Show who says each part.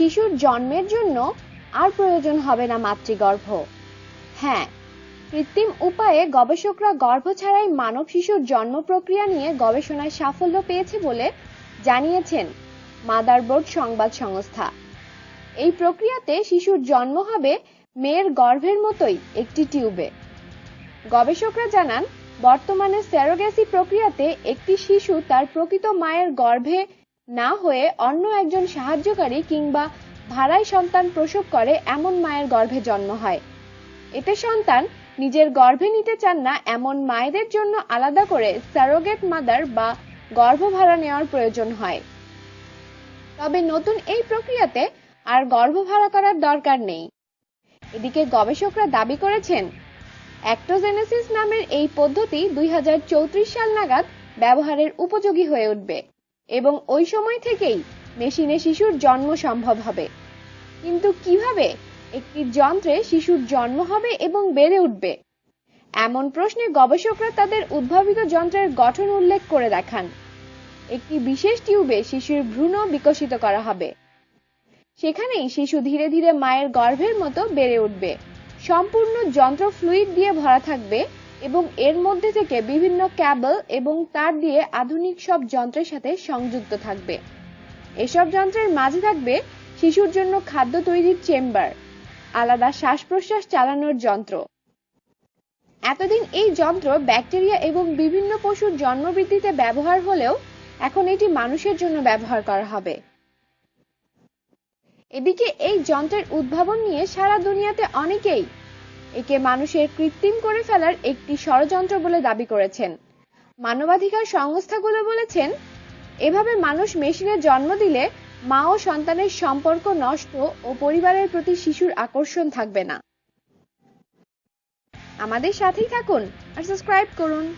Speaker 1: শিশুর জন্মের জন্য আর প্রয়োজন হবে না মাতৃগর্ভ। হ্যাঁ কৃত্রিম উপায়ে গবেষকরা গর্ভ ছাড়াই মানব শিশুর জন্ম প্রক্রিয়া নিয়ে গবেষণায় সাফল্য পেয়েছে বলে জানিয়েছেন মাদারবোর্ড সংবাদ সংস্থা। এই প্রক্রিয়াতে শিশুর জন্ম হবে মেয়ের গর্ভের মতোই একটি টিউবে। গবেষকরা জানান, বর্তমানে স্যারোগ্যাসি প্রক্রিয়াতে একটি শিশু তার প্রকৃত মায়ের গর্ভে না হয়ে অন্য একজন সাহায্যকারী কিংবা ভাড়ায় সন্তান প্রসব করে এমন মায়ের গর্ভে জন্ম হয়। এতে সন্তান নিজের গর্ভে নিতে চান না, এমন মায়েদের জন্য আলাদা করে স্যারোগেট মাদার বা গর্ভ ভাড়া নেওয়ার প্রয়োজন হয়। তবে নতুন এই প্রক্রিয়াতে আর গর্ভ ভাড়া করার দরকার নেই। এদিকে গবেষকরা দাবি করেছেন, অ্যাক্টোজেনেসিস নামের এই পদ্ধতি দুই হাজার চৌত্রিশ সাল নাগাদ ব্যবহারের উপযোগী হয়ে উঠবে। এবং ওই সময় থেকেই মেশিনে শিশুর জন্ম সম্ভব হবে। কিন্তু কীভাবে একটি যন্ত্রে শিশুর জন্ম হবে এবং বেড়ে উঠবে? এমন প্রশ্নে গবেষকরা তাদের উদ্ভাবিত যন্ত্রের গঠন উল্লেখ করে দেখান। একটি বিশেষ টিউবে শিশুর ভ্রূণ বিকশিত করা হবে। সেখানেই শিশু ধীরে ধীরে মায়ের গর্ভের মতো বেড়ে উঠবে। সম্পূর্ণ যন্ত্র ফ্লুইড দিয়ে ভরা থাকবে এবং এর মধ্যে থেকে বিভিন্ন ক্যাবল এবং তার দিয়ে আধুনিক সব যন্ত্রের সাথে সংযুক্ত থাকবে। এসব যন্ত্রের মাঝে থাকবে শিশুর জন্য খাদ্য তৈরির চেম্বার, আলাদা শ্বাস প্রশ্বাস চালানোর যন্ত্র। এতদিন এই যন্ত্র ব্যাকটেরিয়া এবং বিভিন্ন পশুর জন্মবৃদ্ধিতে ব্যবহার হলেও এখন এটি মানুষের জন্য ব্যবহার করা হবে। এদিকে এই যন্ত্রের উদ্ভাবন নিয়ে সারা দুনিয়াতে অনেকেই একে মানুষের কৃত্রিম করে ফেলার একটি ষড়যন্ত্র বলে দাবি করেছেন। মানবাধিকার সংস্থাগুলো বলেছেন, এভাবে মানুষ মেশিনে জন্ম দিলে মা ও সন্তানের সম্পর্ক নষ্ট ও পরিবারের প্রতি শিশুর আকর্ষণ থাকবে না। আমাদের সাথেই থাকুন আর সাবস্ক্রাইব করুন।